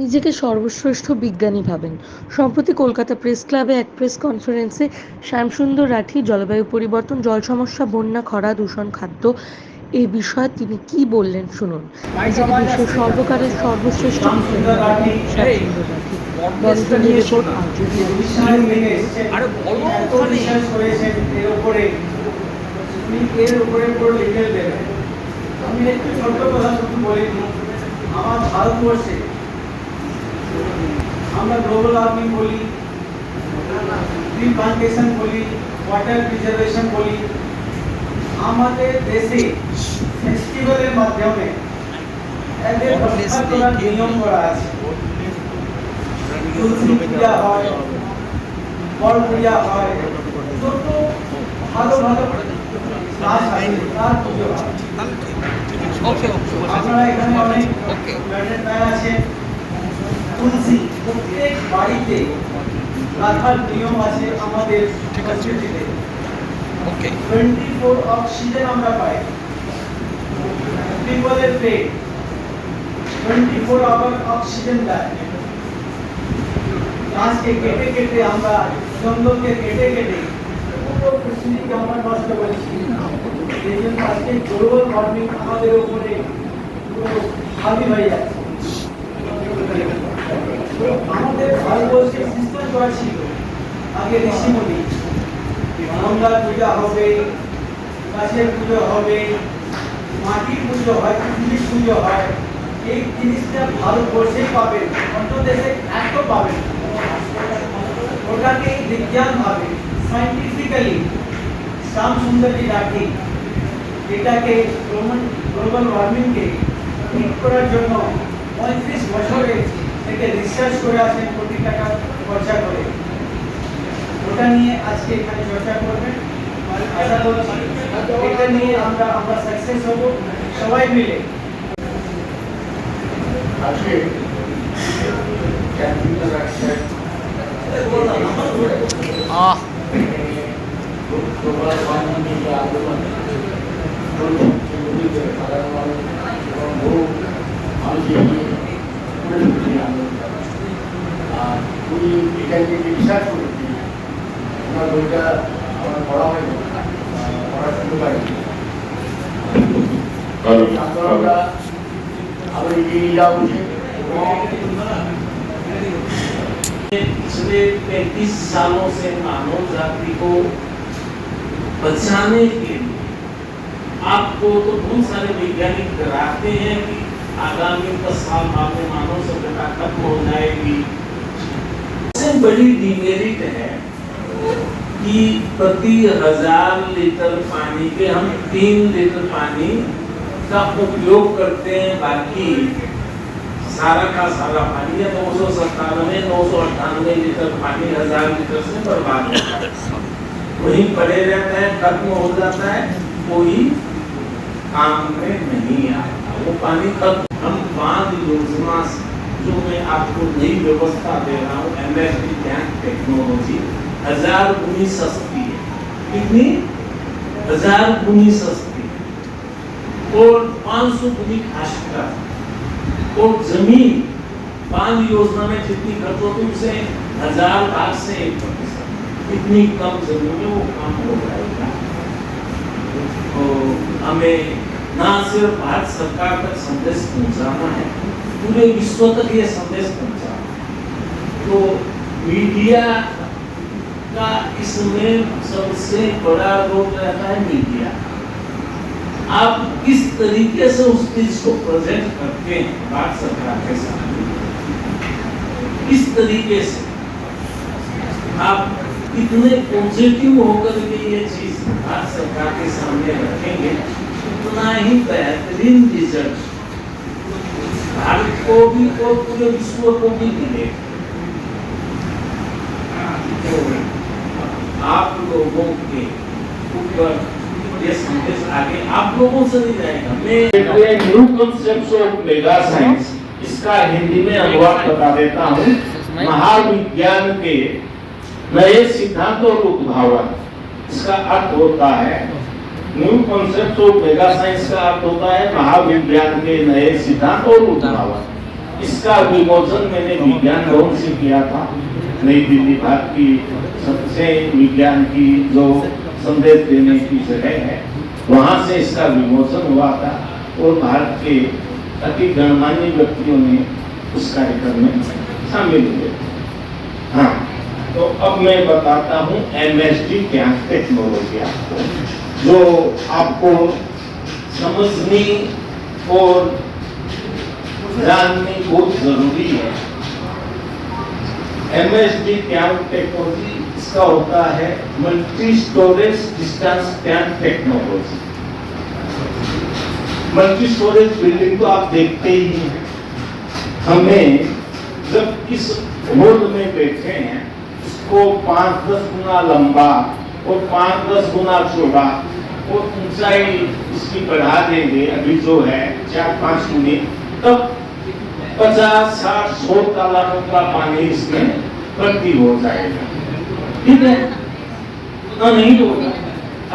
নিজেকে সর্বশ্রেষ্ঠ বিজ্ঞানী ভাবেন। সম্প্রতি কলকাতা প্রেস ক্লাবে এক প্রেস কনফারেন্সে শ্যামসুন্দর রাঠি জলবায়ু পরিবর্তন জল সমস্যা বন্যা খরা দূষণ খাদ্য এই বিষয়ে তিনি কি বললেন শুনুন। নিজেকে বিশ্বের সর্বকালের সর্বশ্রেষ্ঠ বিজ্ঞানী। ভাবেন শ্যামসুন্দর রাঠি আরে আমি একটু ছোট্ট কথা শুধু বলে দিই আমার ভারতবর্ষে আমরা গ্লোবাল ওয়ার্মিং বলি ট্রি প্লান্টেশন বলি ওয়াটার প্রিজার্ভেশন বলি আমাদের দেশে ফেস্টিভ্যালের মাধ্যমে এদের রক্ষা করার নিয়ম করা আছে তুলসী পূজা হয় বড় পূজা হয় যত ভালো ভালো কাজ আছে তার পুজো হয় ওকে ওকে আপনারা এখানে অনেক ওকে আছেন তুলসী প্রত্যেক বাড়িতে রাখার নিয়ম আছে আমাদের ঠিক আছে। ওকে টোয়েন্টি ফোর অক্সিজেন আমরা পাই। পিপলের পেট টোয়েন্টি ফোর আওয়ার অক্সিজেন দেয়। গাছকে কেটে কেটে আমরা জঙ্গলকে কেটে কেটে। পুরো পৃথিবীকে আমরা গ্লোবাল ওয়ার্মিং আমাদের উপরে হাবি হয়ে যাচ্ছে। আমাদের ভারতবর্ষে সিস্টেম করা ছিল আগে ঋষিমণি গঙ্গার পূজা হবে, গাছের পুজো হবে, মাটির পুজো হয় পৃথিবীর পুজো হয়। এই জিনিসটা ভারতবর্ষেই পাবেন অন্য দেশে এত পাবেন। ওটাকে বিজ্ঞান ভাবে সাইন্টিফিক্যালি শ্যাম সুন্দরী রাখি। এটাকে গ্লোবাল ওয়ার্মিংকে ঠিক করার জন্য পঁয়ত্রিশ বছরে থেকে রিসার্চ করে আসেন কোটি টাকা খরচা করে। ওটা নিয়ে আজকে এখানে চর্চা করবেন। আশা করছি এটা নিয়ে আমরা আমরা সাকসেস হব সবাই মিলে। আজকে ক্যান্টিনটা রাখছে। আহ। উনি এটা নিয়ে যে রিসার্চ করেছি ওনার বইটা আমার পড়া হয়নি আহ, পড়ার সুযোগ হয়নি এই আন্দোলনটা আরো এগিয়ে নিয়ে যাওয়া উচিত এবং पिछले 35 सालों से मानव जाति को बचाने के लिए आपको तो बहुत सारे वैज्ञानिक डराते हैं कि आगामी दस साल बाद में मानव सभ्यता खत्म हो जाएगी। सबसे बड़ी डिमेरिट है कि प्रति हज़ार लीटर पानी के हम तीन लीटर पानी का उपयोग करते हैं, बाकी सारा का सारा पानी या दो सौ सत्तानवे, नौ सौ अट्ठानवे लीटर पानी हज़ार लीटर से बर्बाद होता है। वही पड़े रहता है, खत्म हो जाता है, कोई काम में नहीं आता वो पानी खत्म हम बाँध योजना जो मैं आपको नई व्यवस्था दे रहा हूँ M S T tank technology हज़ार गुनी सस्ती है। कितनी? हज़ार गुनी सस्ती। और पाँच सौ गुनी खासकर और ज़मीन बाँध योजना में जितनी खर्च होती उसे हज़ार लाख से एक प्रतिशत। इतनी कम ज़मीन में वो काम हो जाएगा? तो हमें ना सिर्फ़ भारत सरकार तक संदेश पहुंचाना है, पूरे विश्व तक ये संदेश पहुंचाना है। तो मीडिया का इसमें सबसे बड़ा रोल रहता है मीडिया आप किस तरीके से उस चीज़ को प्रेजेंट करते हैं भारत सरकार के सामने किस तरीके से? आप कितने पॉजिटिव होकर के ये चीज़ भारत सरकार के सामने रखेंगे उतना ही बेहतरीन रिज़ल्ट भारत को भी और पूरे विश्व को भी मिलेगा तो आप लोगों के ऊपर ये संदेश आगे आप लोगों से नहीं जाएगा। मैं new concept of mega science इसका हिंदी में अनुवाद बता देता हूँ। महाविज्ञान के नए सिद्धांत और उद्भावन इसका अर्थ होता है new concept of mega science का अर्थ होता है, महाविज्ञान के नए सिद्धांत और उद्भावन इसका विमोचन मैंने विज्ञान भवन से किया था? नई दिल्ली भारत की सबसे विज्ञान की जो संदेश देने की जगह है, वहाँ से इसका विमोचन हुआ था और भारत के अति गणमान्य व्यक्तियों ने उस कार्यक्रम में शामिल हुए। हाँ। तो अब मैं बताता हूँ एमएसडी क्या टेक्नोलॉजी। आपको जो आपको समझनी और जाननी बहुत ज़रूरी है। एमएसडी टैंक टेक्नोलॉजी इसका होता है multi storage distance tank technology. Multi storage building तो आप देखते ही हैं। हमें जब इस रोड में बैठे हैं इसको पाँच दस गुना लंबा और पाँच दस गुना चौड़ा और ऊंचाई इसकी बढ़ा देंगे अभी जो है चार पाँच गुनी तब पचास साठ सौ तालाबों का पानी इसमें भर्ती हो जाएगा। ठीक है? ना नहीं होगा।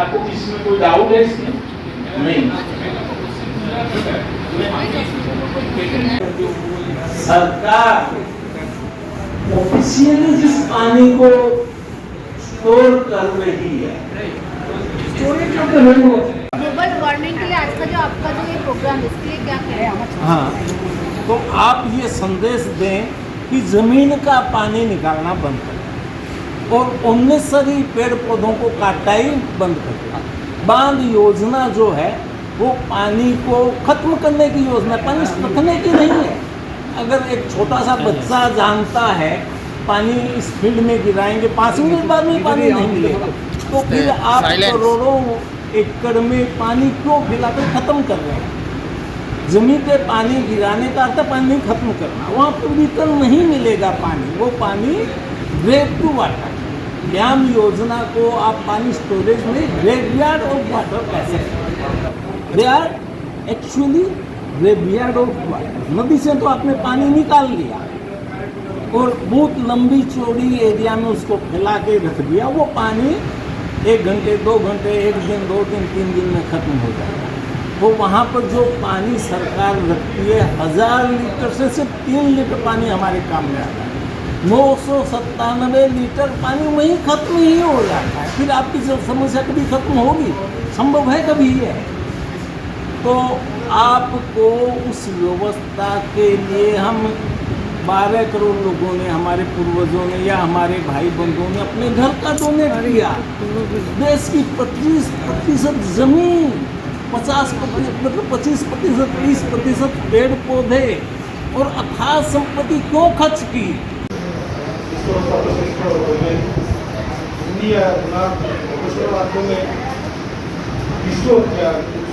आपको इसमें कोई डाउट है इसमें? नहीं। सरकार ऑफिशियली जिस पानी को स्टोर कर रही है। ग्लोबल वार्मिंग के लिए आज का जो आपका जो ये प्रोग्राम है इसके लिए क्या कहें हाँ? तो आप ये संदेश दें कि ज़मीन का पानी निकालना बंद करें और उन्नीसरी पेड़ पौधों को काटाई बंद करें बाँध योजना जो है वो पानी को खत्म करने की योजना पानी रखने की नहीं है अगर एक छोटा सा बच्चा जानता है पानी इस फ़ील्ड में गिराएँगे पाँच मिनट बाद में पानी नहीं मिलेगा। तो फिर आप करोड़ों एकड़ में पानी क्यों फैलाकर खत्म कर रहे हैं? ज़मीन पे पानी गिराने का अर्थ पानी खत्म करना। वहाँ पर रिटर्न नहीं मिलेगा पानी। वो पानी ग्रेड टू वाटर डैम योजना को आप पानी स्टोरेज में ग्रेवयार्ड ऑफ़ वाटर कह सकते they are actually of water नदी से तो आपने पानी निकाल लिया। और बहुत लंबी चौड़ी एरिया में उसको फैला के रख दिया। वो पानी एक घंटे, दो घंटे, एक दिन, दो दिन, तीन दिन में खत्म हो जाएगा वो वहाँ पर जो पानी सरकार रखती है, हज़ार लीटर से सिर्फ़ तीन लीटर पानी हमारे काम में आता है। नौ सौ सत्तानवे लीटर पानी वहीं खत्म ही हो जाता है। फिर आपकी समस्या कभी खत्म होगी? संभव है कभी है तो आपको उस व्यवस्था के लिए हम बारह करोड़ लोगों ने हमारे पूर्वजों ने या हमारे भाई बंधुओं ने अपने घर का डोनेट किया। देश की पच्चीस प्रतिशत ज़मीन पचास मतलब पच्चीस प्रतिशत तीस प्रतिशत पेड़ पौधे और अथाह संपत्ति क्यों खर्च की? विश्व